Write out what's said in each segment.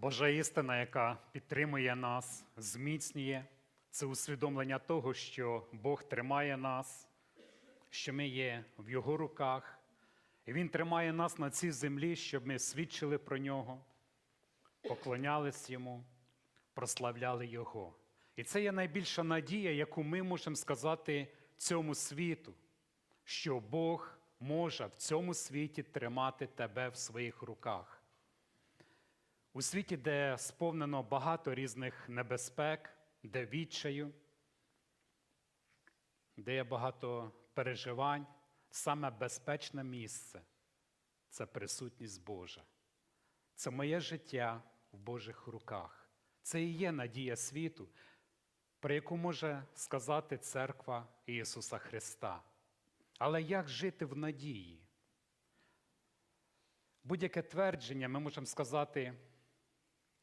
Божа істина, яка підтримує нас, зміцнює, це усвідомлення того, що Бог тримає нас, що ми є в Його руках, і Він тримає нас на цій землі, щоб ми свідчили про нього, поклонялись Йому, прославляли Його. І це є найбільша надія, яку ми можемо сказати цьому світу, що Бог може в цьому світі тримати тебе в своїх руках. У світі, де сповнено багато різних небезпек, де відчаю, де є багато переживань, саме безпечне місце це присутність Божа. Це моє життя в Божих руках. Це і є надія світу, про яку може сказати церква Ісуса Христа. Але як жити в надії? Будь-яке твердження ми можемо сказати,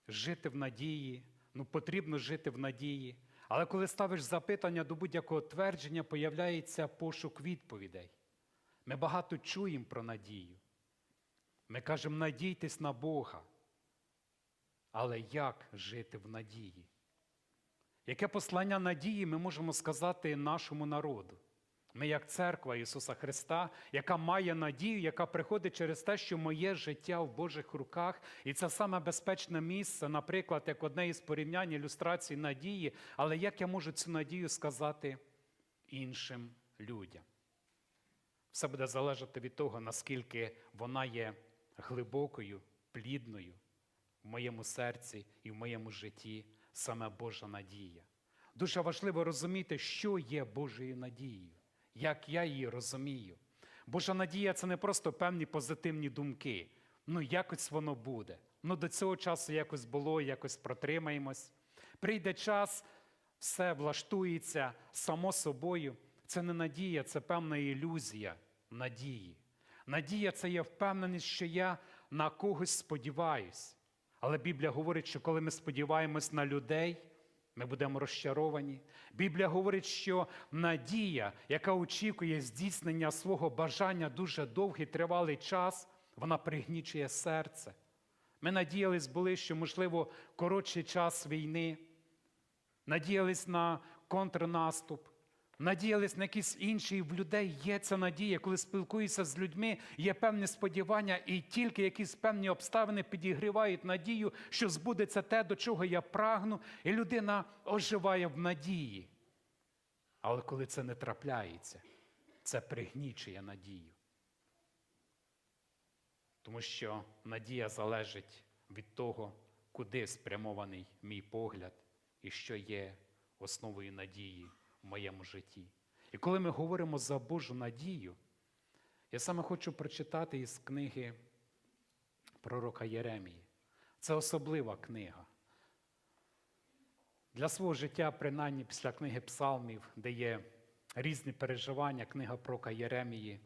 жити в надії, ну потрібно жити в надії. Але коли ставиш запитання до будь-якого твердження, появляється пошук відповідей. Ми багато чуємо про надію. Ми кажемо, надійтесь на Бога. Але як жити в надії? Яке послання надії ми можемо сказати нашому народу? Ми, як церква Ісуса Христа, яка має надію, яка приходить через те, що моє життя в Божих руках, і це саме безпечне місце, наприклад, як одне із порівнянь ілюстрацій надії, але як я можу цю надію сказати іншим людям? Все буде залежати від того, наскільки вона є глибокою, плідною в моєму серці і в моєму житті саме Божа надія. Дуже важливо розуміти, що є Божою надією, як я її розумію. Божа надія це не просто певні позитивні думки. Ну, якось воно буде. Ну, до цього часу якось було, якось протримаємось. Прийде час, все влаштується само собою. Це не надія, це певна ілюзія надії. Надія це є впевненість, що я на когось сподіваюсь. Але Біблія говорить, що коли ми сподіваємось на людей, ми будемо розчаровані. Біблія говорить, що надія, яка очікує здійснення свого бажання дуже довгий тривалий час, вона пригнічує серце. Ми надіялись були, що, можливо, коротший час війни, надіялись на контрнаступ, надіялись на якісь інші, і в людей є ця надія, коли спілкуюся з людьми, є певне сподівання, і тільки якісь певні обставини підігрівають надію, що збудеться те, до чого я прагну, і людина оживає в надії. Але коли це не трапляється, це пригнічує надію. Тому що надія залежить від того, куди спрямований мій погляд і що є основою надії в моєму житті. І коли ми говоримо за Божу надію, я саме хочу прочитати із книги пророка Єремії. Це особлива книга. Для свого життя, принаймні після книги Псалмів, де є різні переживання, книга пророка Єремії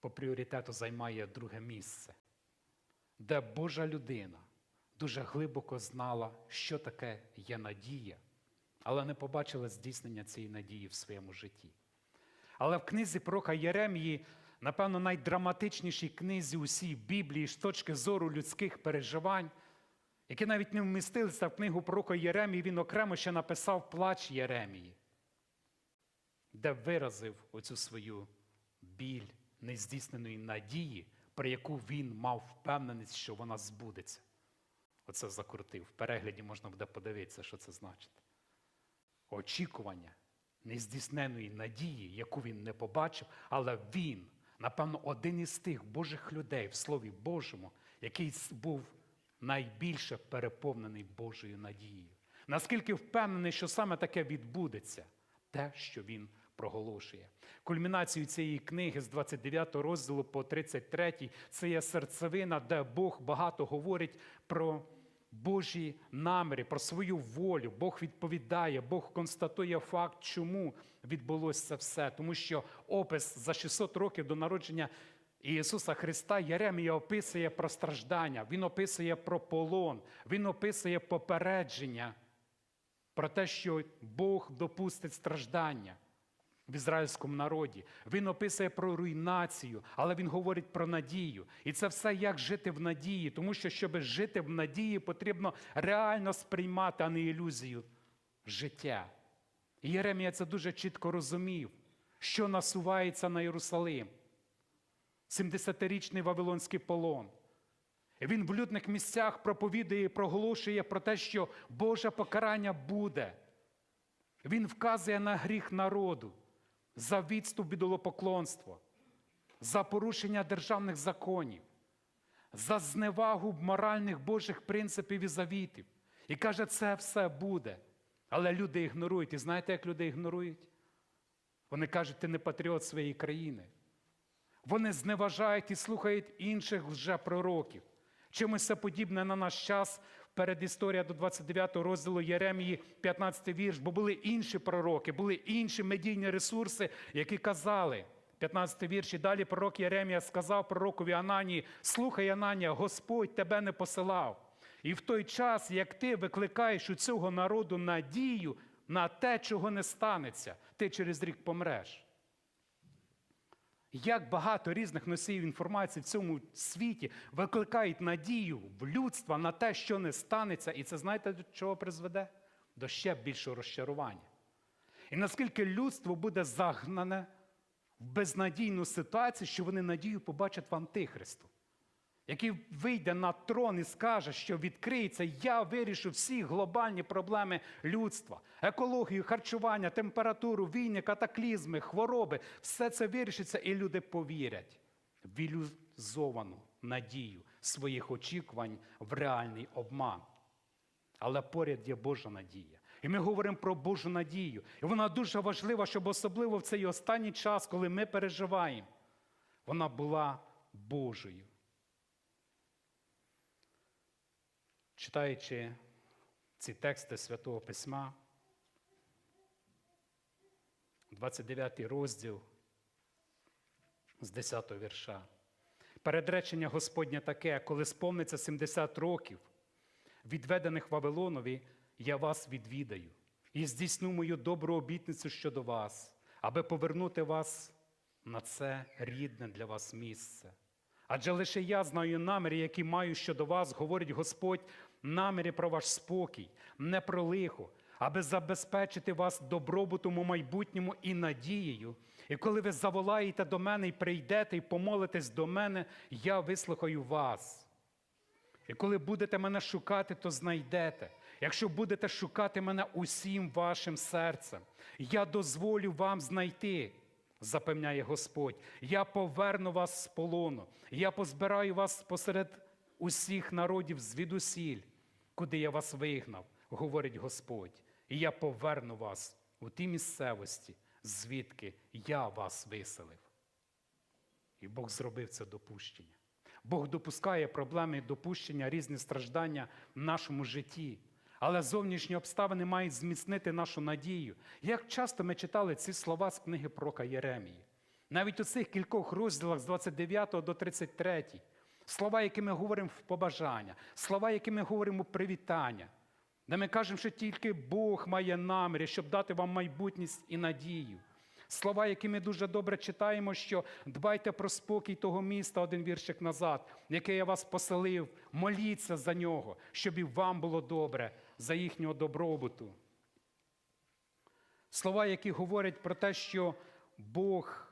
по пріоритету займає друге місце, де Божа людина дуже глибоко знала, що таке є надія, але не побачила здійснення цієї надії в своєму житті. Але в книзі пророка Єремії, напевно, найдраматичнішій книзі усій Біблії з точки зору людських переживань, які навіть не вмістилися в книгу пророка Єремії, він окремо ще написав плач Єремії, де виразив оцю свою біль нездійсненої надії, про яку він мав впевненість, що вона збудеться. Оце закрутив. В перегляді можна буде подивитися, що це значить. Очікування нездійсненої надії, яку він не побачив, але він, напевно, один із тих Божих людей в Слові Божому, який був найбільше переповнений Божою надією. Наскільки впевнений, що саме таке відбудеться, те, що він проголошує. Кульмінацією цієї книги з 29 розділу по 33 це є серцевина, де Бог багато говорить про Божі наміри, про свою волю. Бог відповідає, Бог констатує факт, чому відбулося це все. Тому що опис за 600 років до народження Ісуса Христа Єремія описує про страждання, Він описує про полон, Він описує попередження про те, що Бог допустить страждання. В ізраїльському народі. Він описує про руйнацію, але він говорить про надію. І це все як жити в надії, тому що, щоб жити в надії, потрібно реально сприймати, а не ілюзію життя. І Єремія це дуже чітко розумів, що насувається на Єрусалим. 70-річний Вавилонський полон. Він в людних місцях проповідує і проголошує про те, що Боже покарання буде. Він вказує на гріх народу за відступ від ідолопоклонства, за порушення державних законів, за зневагу моральних Божих принципів і завітів. І каже, це все буде. Але люди ігнорують. І знаєте, як люди ігнорують? Вони кажуть, ти не патріот своєї країни. Вони зневажають і слухають інших лжепророків. Чимось це подібне на наш час перед історія до 29 розділу Єремії, 15 вірш, бо були інші пророки, були інші медійні ресурси, які казали, 15 вірш, і далі пророк Єремія сказав пророкові Ананії, слухай, Ананія, Господь тебе не посилав. І в той час, як ти викликаєш у цього народу надію на те, чого не станеться, ти через рік помреш. Як багато різних носіїв інформації в цьому світі викликають надію в людства на те, що не станеться, і це знаєте до чого призведе? До ще більшого розчарування. І наскільки людство буде загнане в безнадійну ситуацію, що вони надію побачать в Антихристу, який вийде на трон і скаже, що відкриється, я вирішу всі глобальні проблеми людства, екологію, харчування, температуру, війни, катаклізми, хвороби, все це вирішиться, і люди повірять в ілюзовану надію своїх очікувань в реальний обман. Але поряд є Божа надія. І ми говоримо про Божу надію. І вона дуже важлива, щоб особливо в цей останній час, коли ми переживаємо, вона була Божою. Читаючи ці тексти Святого Письма, 29 розділ з 10 вірша. Передречення Господнє таке, коли сповниться 70 років, відведених Вавилонові, я вас відвідаю і здійсню мою добру обітницю щодо вас, аби повернути вас на це рідне для вас місце. Адже лише я знаю наміри, які маю щодо вас, говорить Господь, наміри про ваш спокій, не про лихо, аби забезпечити вас добробутом у майбутньому і надією. І коли ви заволаєте до мене і прийдете, і помолитесь до мене, я вислухаю вас. І коли будете мене шукати, то знайдете. Якщо будете шукати мене усім вашим серцем, я дозволю вам знайти, запевняє Господь. Я поверну вас з полону, я позбираю вас посеред усіх народів звідусіль, куди я вас вигнав, говорить Господь. І я поверну вас у ті місцевості, звідки я вас виселив. І Бог зробив це допущення. Бог допускає проблеми допущення, різні страждання в нашому житті. Але зовнішні обставини мають зміцнити нашу надію. Як часто ми читали ці слова з книги пророка Єремії? Навіть у цих кількох розділах з 29 до 33, слова, які ми говоримо в побажання, слова, які ми говоримо в привітання, де ми кажемо, що тільки Бог має наміри, щоб дати вам майбутність і надію. Слова, які ми дуже добре читаємо, що дбайте про спокій того міста один віршик назад, яке я вас поселив, моліться за нього, щоб і вам було добре за їхнього добробуту. Слова, які говорять про те, що Бог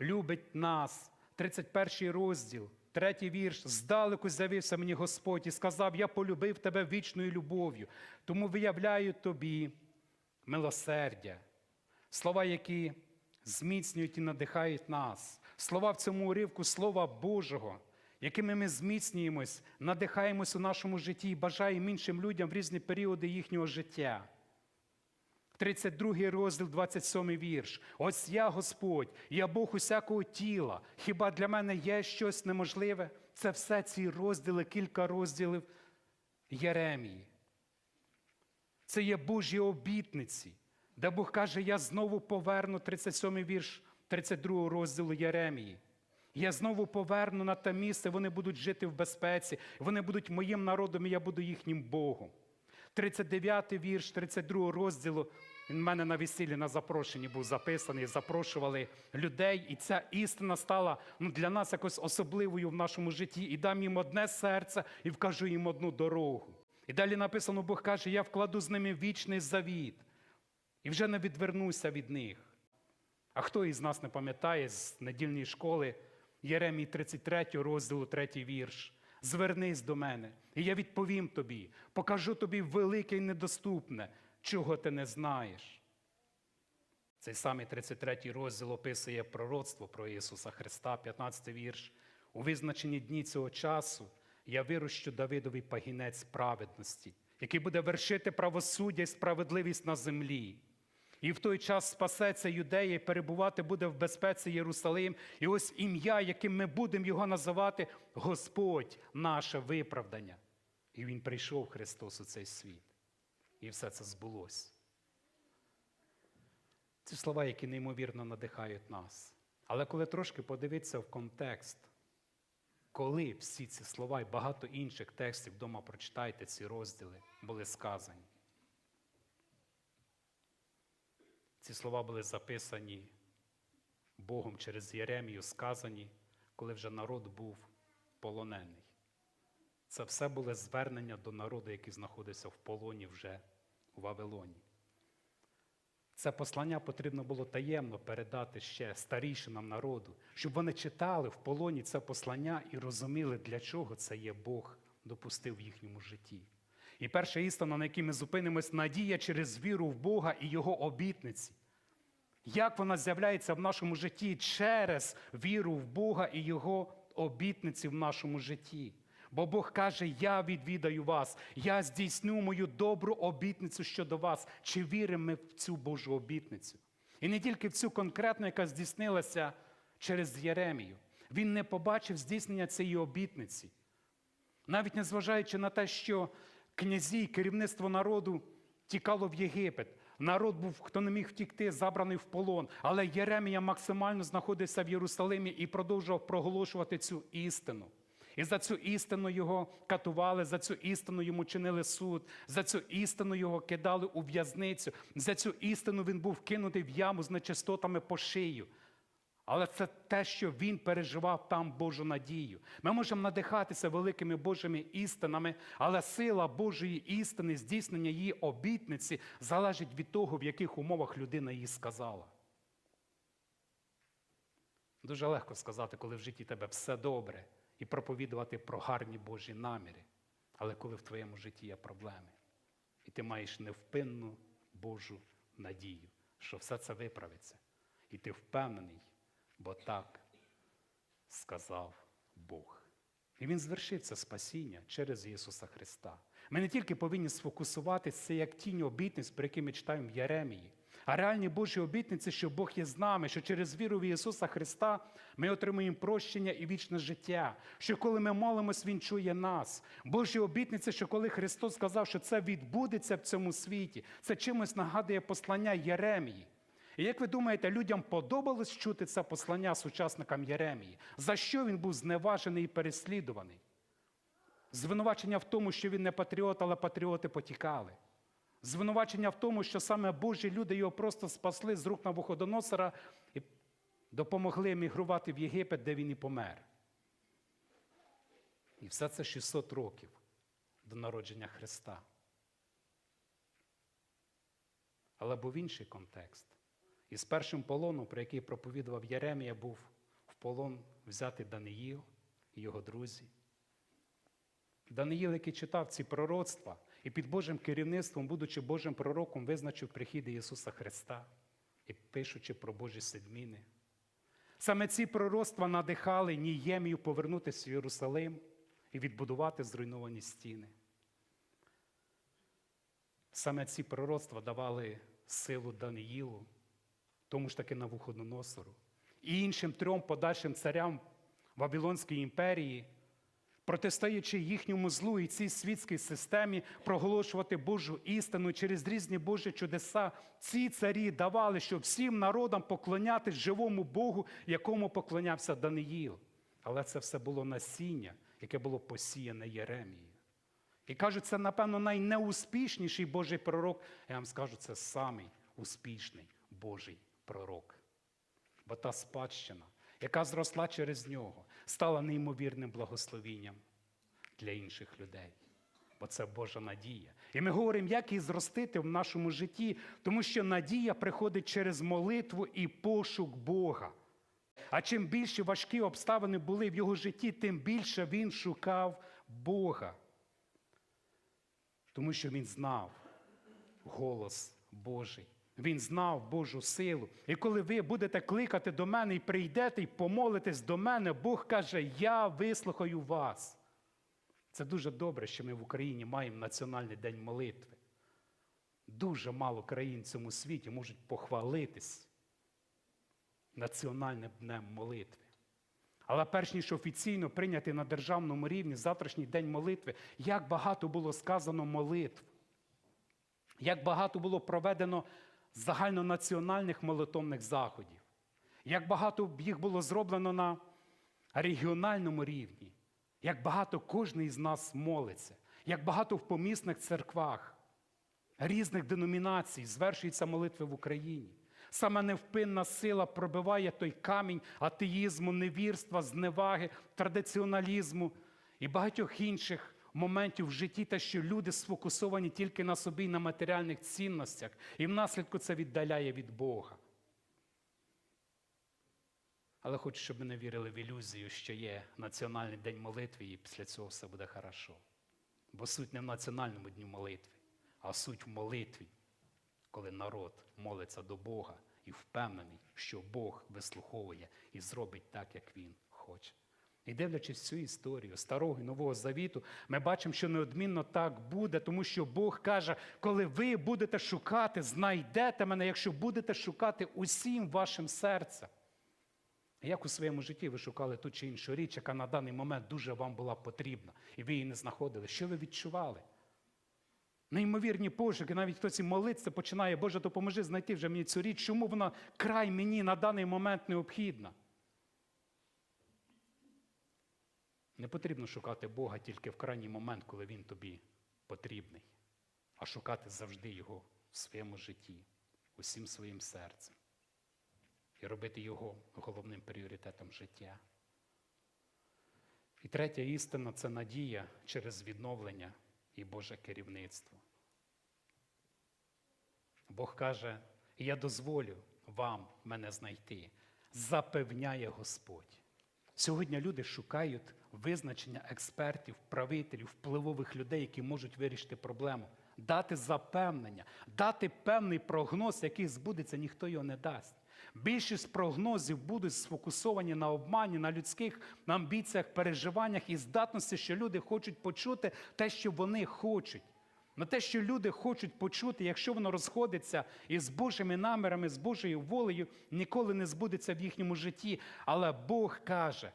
любить нас, 31 розділ, третій вірш, здалеку з'явився мені Господь і сказав: Я полюбив тебе вічною любов'ю, тому виявляю тобі милосердя. Слова, які зміцнюють і надихають нас. Слова в цьому уривку Слова Божого, якими ми зміцнюємось, надихаємось у нашому житті і бажаємо іншим людям в різні періоди їхнього життя. 32 розділ, 27 вірш. Ось я Господь, я Бог усякого тіла. Хіба для мене є щось неможливе? Це все ці розділи, кілька розділів Єремії. Це є Божі обітниці, де Бог каже, я знову поверну 37 вірш 32 розділу Єремії. Я знову поверну на те місце, вони будуть жити в безпеці, вони будуть моїм народом, і я буду їхнім Богом. 39 вірш 32 розділу Він в мене на весіллі на запрошенні був записаний, запрошували людей, і ця істина стала ну, для нас якось особливою в нашому житті. І дам їм одне серце і вкажу їм одну дорогу. І далі написано, Бог каже: я вкладу з ними вічний завіт і вже не відвернуся від них. А хто із нас не пам'ятає з недільної школи Єремії 33 розділу 3 вірш? Звернись до мене, і я відповім тобі, покажу тобі велике і недоступне, чого ти не знаєш. Цей самий 33 розділ описує пророцтво про Ісуса Христа, 15 вірш. У визначені дні цього часу я вирощу Давидовий пагінець праведності, який буде вершити правосуддя і справедливість на землі. І в той час спасеться юдея, і перебувати буде в безпеці Єрусалим. І ось ім'я, яким ми будемо його називати, Господь наше виправдання. І Він прийшов Христос у цей світ. І все це збулося. Це слова, які неймовірно надихають нас. Але коли трошки подивитися в контекст, коли всі ці слова і багато інших текстів вдома прочитайте ці розділи, були сказані. Ці слова були записані Богом через Єремію, сказані, коли вже народ був полонений. Це все були звернення до народу, який знаходився в полоні вже у Вавилоні. Це послання потрібно було таємно передати ще старішинам народу, щоб вони читали в полоні це послання і розуміли, для чого це є Бог допустив в їхньому житті. І перша істина, на якій ми зупинимось, надія через віру в Бога і Його обітниці. Як вона з'являється в нашому житті через віру в Бога і Його обітниці в нашому житті. Бо Бог каже: Я відвідаю вас, я здійсню мою добру обітницю щодо вас. Чи віримо ми в цю Божу обітницю? І не тільки в цю конкретну, яка здійснилася через Єремію. Він не побачив здійснення цієї обітниці. Навіть незважаючи на те, що князі керівництво народу тікало в Єгипет. Народ був, хто не міг втікти, забраний в полон. Але Єремія максимально знаходився в Єрусалимі і продовжував проголошувати цю істину. І за цю істину його катували, за цю істину йому чинили суд, за цю істину його кидали у в'язницю, за цю істину він був кинутий в яму з нечистотами по шию. Але це те, що він переживав там Божу надію. Ми можемо надихатися великими Божими істинами, але сила Божої істини, здійснення її обітниці залежить від того, в яких умовах людина її сказала. Дуже легко сказати, коли в житті тебе все добре, і проповідувати про гарні Божі наміри. Але коли в твоєму житті є проблеми, і ти маєш невпинну Божу надію, що все це виправиться, і ти впевнений бо так сказав Бог. І Він звершив це спасіння через Ісуса Христа. Ми не тільки повинні сфокусуватися як тінь обітниць, про які ми читаємо в Єремії, а реальні Божі обітниці, що Бог є з нами, що через віру в Ісуса Христа ми отримуємо прощення і вічне життя. Що коли ми молимось, Він чує нас. Божі обітниці, що коли Христос сказав, що це відбудеться в цьому світі, це чимось нагадує послання Єремії. І як ви думаєте, людям подобалось чути це послання сучасникам Єремії? За що він був зневажений і переслідуваний? Звинувачення в тому, що він не патріот, але патріоти потікали. Звинувачення в тому, що саме Божі люди його просто спасли з рук Навуходоносора і допомогли емігрувати в Єгипет, де він і помер. І все це 600 років до народження Христа. Але був інший контекст. І з першим полоном, про який проповідував Єремія, був в полон взяти Даниїл і його друзі. Даниїл, який читав ці пророцтва, і під Божим керівництвом, будучи Божим пророком, визначив прихід Ісуса Христа і пишучи про Божі седміни. Саме ці пророцтва надихали Ніємію повернутися в Єрусалим і відбудувати зруйновані стіни. Саме ці пророцтва давали силу Даниїлу, тому ж таки Навуходоносору, і іншим трьом подальшим царям Вавилонської імперії, протистоячи їхньому злу і цій світській системі, проголошувати Божу істину через різні Божі чудеса, ці царі давали, щоб всім народам поклонятись живому Богу, якому поклонявся Даниїл. Але це все було насіння, яке було посіяне Єремією. І кажуть, це, напевно, найнеуспішніший Божий пророк. Я вам скажу, це самий успішний Божий пророк. Бо та спадщина, яка зросла через нього, стала неймовірним благословінням для інших людей. Бо це Божа надія. І ми говоримо, як її зростити в нашому житті, тому що надія приходить через молитву і пошук Бога. А чим більше важкі обставини були в його житті, тим більше він шукав Бога. Тому що він знав голос Божий. Він знав Божу силу. І коли ви будете кликати до мене і прийдете і помолитесь до мене, Бог каже: Я вислухаю вас. Це дуже добре, що ми в Україні маємо Національний день молитви. Дуже мало країн в цьому світі можуть похвалитись національним днем молитви. Але перш ніж офіційно прийняти на державному рівні завтрашній день молитви, як багато було сказано молитв, як багато було проведено загальнонаціональних молитовних заходів, як багато їх було зроблено на регіональному рівні, як багато кожен із нас молиться, як багато в помісних церквах різних деномінацій звершується молитви в Україні. Саме невпинна сила пробиває той камінь атеїзму, невірства, зневаги, традиціоналізму і багатьох інших моментів в житті, те, що люди сфокусовані тільки на собі на матеріальних цінностях, і внаслідку це віддаляє від Бога. Але хочу, щоб ми не вірили в ілюзію, що є Національний день молитви, і після цього все буде хорошо. Бо суть не в національному дню молитви, а суть в молитві, коли народ молиться до Бога і впевнений, що Бог вислуховує і зробить так, як Він хоче. І дивлячись цю історію Старого і Нового Завіту, ми бачимо, що неодмінно так буде, тому що Бог каже, коли ви будете шукати, знайдете мене, якщо будете шукати усім вашим серцем. Як у своєму житті ви шукали ту чи іншу річ, яка на даний момент дуже вам була потрібна, і ви її не знаходили? Що ви відчували? Неймовірні пошуки, навіть хтось і молиться починає, Боже, допоможи знайти вже мені цю річ, чому вона край мені на даний момент необхідна? Не потрібно шукати Бога тільки в крайній момент, коли Він тобі потрібний, а шукати завжди Його в своєму житті, усім своїм серцем. І робити Його головним пріоритетом життя. І третя істина це надія через відновлення і Боже керівництво. Бог каже, я дозволю вам мене знайти, запевняє Господь. Сьогодні люди шукають визначення експертів, правителів, впливових людей, які можуть вирішити проблему, дати запевнення, дати певний прогноз, який збудеться, ніхто його не дасть. Більшість прогнозів будуть сфокусовані на обмані, на людських амбіціях, переживаннях і здатності, що люди хочуть почути те, що вони хочуть. На те, що люди хочуть почути, якщо воно розходиться із Божими намірами, з Божою волею, ніколи не збудеться в їхньому житті. Але Бог каже: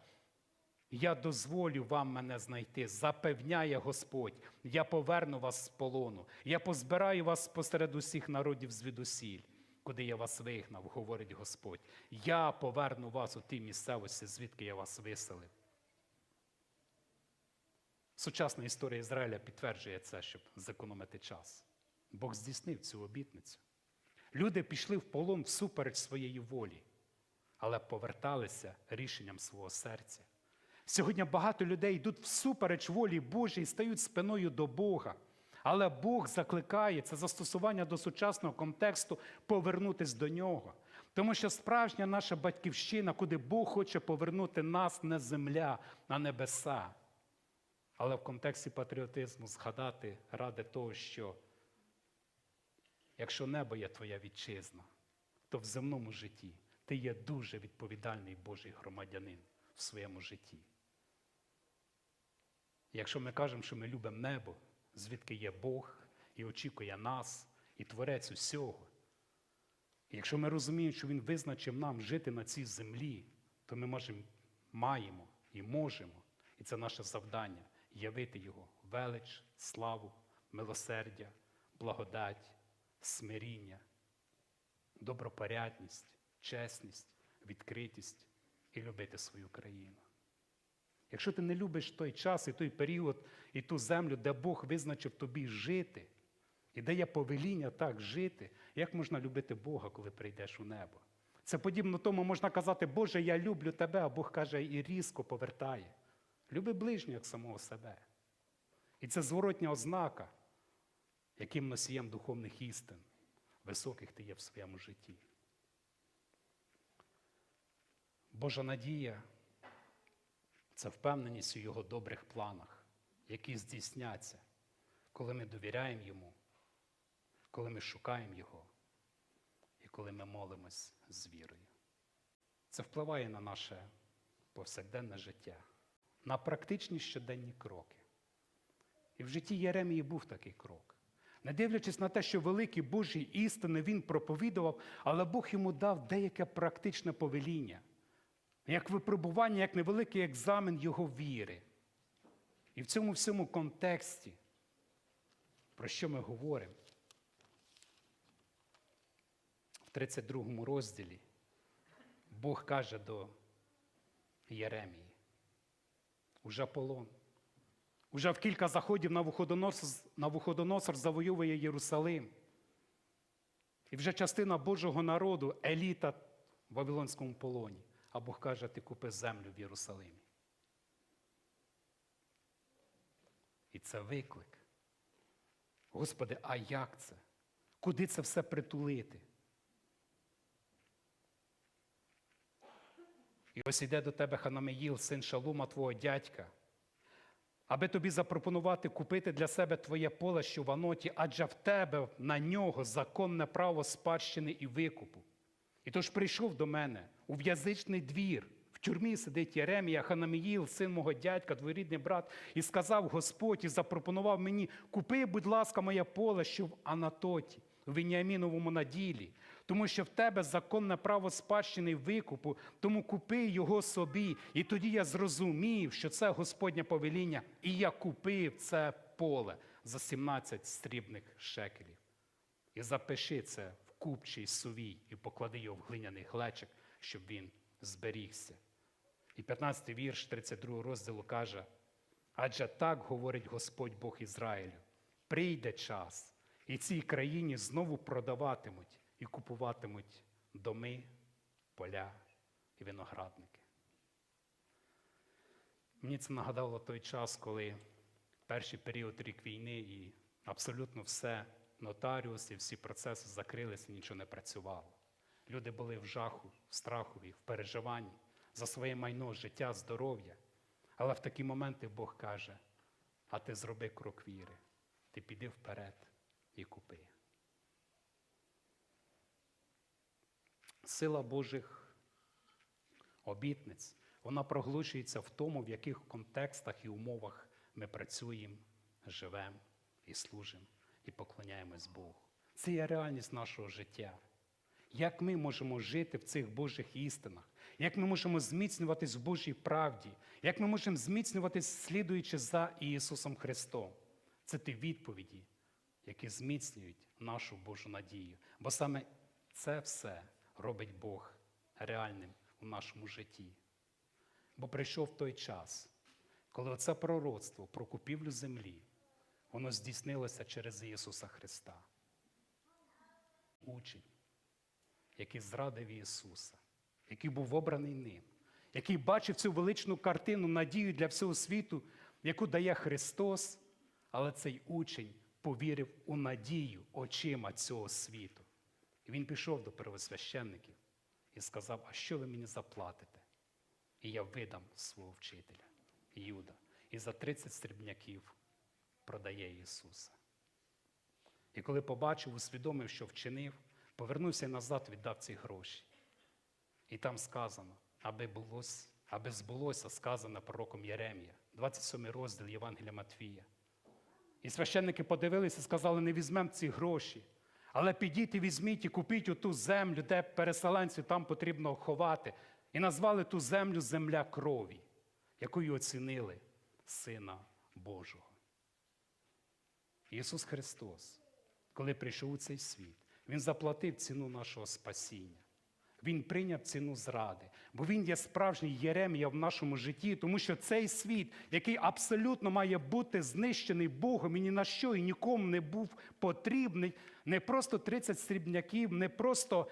я дозволю вам мене знайти, запевняє Господь, я поверну вас з полону, я позбираю вас посеред усіх народів звідусіль, куди я вас вигнав, говорить Господь. Я поверну вас у тій місцевості, звідки я вас виселив. Сучасна історія Ізраїля підтверджує це, щоб зекономити час. Бог здійснив цю обітницю. Люди пішли в полон всупереч своєї волі, але поверталися рішенням свого серця. Сьогодні багато людей йдуть всупереч волі Божій і стають спиною до Бога. Але Бог закликає це застосування до сучасного контексту повернутись до нього. Тому що справжня наша батьківщина, куди Бог хоче повернути нас, не земля, а небеса. Але в контексті патріотизму згадати ради того, що якщо небо є твоя вітчизна, то в земному житті ти є дуже відповідальний Божий громадянин в своєму житті. Якщо ми кажемо, що ми любимо небо, звідки є Бог і очікує нас, і творець усього. Якщо ми розуміємо, що Він визначив нам жити на цій землі, то ми можемо, маємо і можемо, і це наше завдання явити Його велич, славу, милосердя, благодать, смиріння, добропорядність, чесність, відкритість і любити свою країну. Якщо ти не любиш той час і той період, і ту землю, де Бог визначив тобі жити, і дає повеління так жити, як можна любити Бога, коли прийдеш у небо. Це подібно тому можна казати, Боже, я люблю тебе, а Бог каже і різко повертає. Люби ближнього як самого себе. І це зворотня ознака, яким носієм духовних істин, високих ти є в своєму житті. Божа надія це впевненість у Його добрих планах, які здійсняться, коли ми довіряємо Йому, коли ми шукаємо Його і коли ми молимось з вірою. Це впливає на наше повсякденне життя, на практичні щоденні кроки. І в житті Єремії був такий крок. Не дивлячись на те, що великі Божі істини він проповідував, але Бог йому дав деяке практичне повеління, як випробування, як невеликий екзамен його віри. І в цьому всьому контексті, про що ми говоримо, в 32 розділі Бог каже до Єремії, уже полон. Уже в кілька заходів Навуходоносор, Навуходоносор завоює Єрусалим. І вже частина Божого народу, еліта в Вавилонському полоні. А Бог каже, ти купи землю в Єрусалимі. І це виклик. Господи, а як це? Куди це все притулити? І ось іде до тебе Ханамеїл, син Шалума, твого дядька, аби тобі запропонувати купити для себе твоє поле, що в аноті, адже в тебе на нього законне право спадщини і викупу. І тож прийшов до мене у в'язичний двір. В тюрмі сидить Єремія, Ханаміїл, син мого дядька, двоюрідний брат, і сказав Господь, і запропонував мені: купи, будь ласка, моє поле, що в Анатоті, у Веніаміновому наділі, тому що в тебе законне право спадщини викупу, тому купи його собі. І тоді я зрозумів, що це Господнє повеління, і я купив це поле за 17 срібних шекелів. І запиши це в купчий сувій і поклади його в глиняний глечик, щоб він зберігся. І 15 вірш 32 розділу каже: адже так говорить Господь Бог Ізраїлю: прийде час, і цій країні знову продаватимуть і купуватимуть доми, поля і виноградники. Мені це нагадало той час, коли перший період рік війни і абсолютно все, нотаріуси, всі процеси закрилися, нічого не працювало. Люди були в жаху, в страхові, в переживанні за своє майно, життя, здоров'я. Але в такі моменти Бог каже: а ти зроби крок віри, ти піди вперед і купи. Сила Божих обітниць, вона проглушується в тому, в яких контекстах і умовах ми працюємо, живемо і служимо, і поклоняємось Богу. Це є реальність нашого життя. Як ми можемо жити в цих Божих істинах? Як ми можемо зміцнюватись в Божій правді? Як ми можемо зміцнюватись, слідуючи за Ісусом Христом? Це ті відповіді, які зміцнюють нашу Божу надію. Бо саме це все робить Бог реальним у нашому житті. Бо прийшов той час, коли оце пророцтво про купівлю землі, воно здійснилося через Ісуса Христа. Учень, який зрадив Ісуса, який був обраний ним, який бачив цю величну картину, надію для всього світу, яку дає Христос, але цей учень повірив у надію очима цього світу. І він пішов до первосвященників і сказав: А що ви мені заплатите? І я видам свого вчителя, Юда. І за 30 срібняків продає Ісуса. І коли побачив, усвідомив, що вчинив, повернувся назад, віддав ці гроші. І там сказано, аби булось, аби збулося сказане пророком Єремія, 27 розділ Євангелія Матвія. І священники подивилися і сказали, не візьмемо ці гроші, але підіть і візьміть і купіть оту землю, де переселенців там потрібно ховати. І назвали ту землю земля крові, якою оцінили Сина Божого. Ісус Христос, коли прийшов у цей світ, Він заплатив ціну нашого спасіння. Він прийняв ціну зради, бо він є справжній Єремія в нашому житті, тому що цей світ, який абсолютно має бути знищений Богом і ні на що і нікому не був потрібний, не просто 30 срібняків, не просто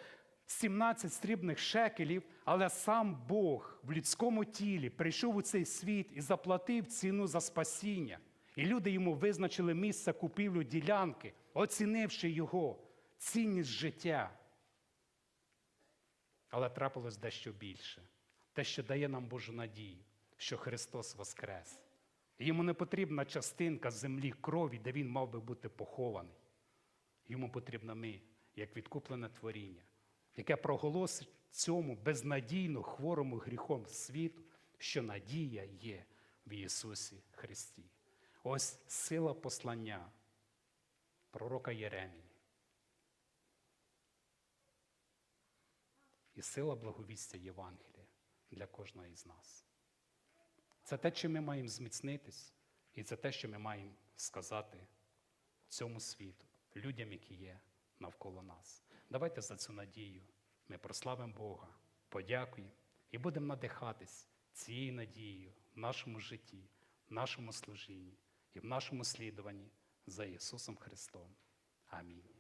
17 срібних шекелів, але сам Бог в людському тілі прийшов у цей світ і заплатив ціну за спасіння. І люди йому визначили місце купівлю ділянки, оцінивши його цінність життя. Але трапилось дещо більше, те, що дає нам Божу надію, що Христос воскрес. Йому не потрібна частинка землі крові, де він мав би бути похований. Йому потрібно ми, як відкуплене творіння, яке проголосить цьому безнадійно хворому гріхом світу, що надія є в Ісусі Христі. Ось сила послання пророка Єремії. і сила благовістя Євангелія для кожного із нас. Це те, чим ми маємо зміцнитись, і це те, що ми маємо сказати цьому світу, людям, які є навколо нас. Давайте за цю надію ми прославимо Бога, подякуємо і будемо надихатись цією надією в нашому житті, в нашому служінні і в нашому слідуванні за Ісусом Христом. Амінь.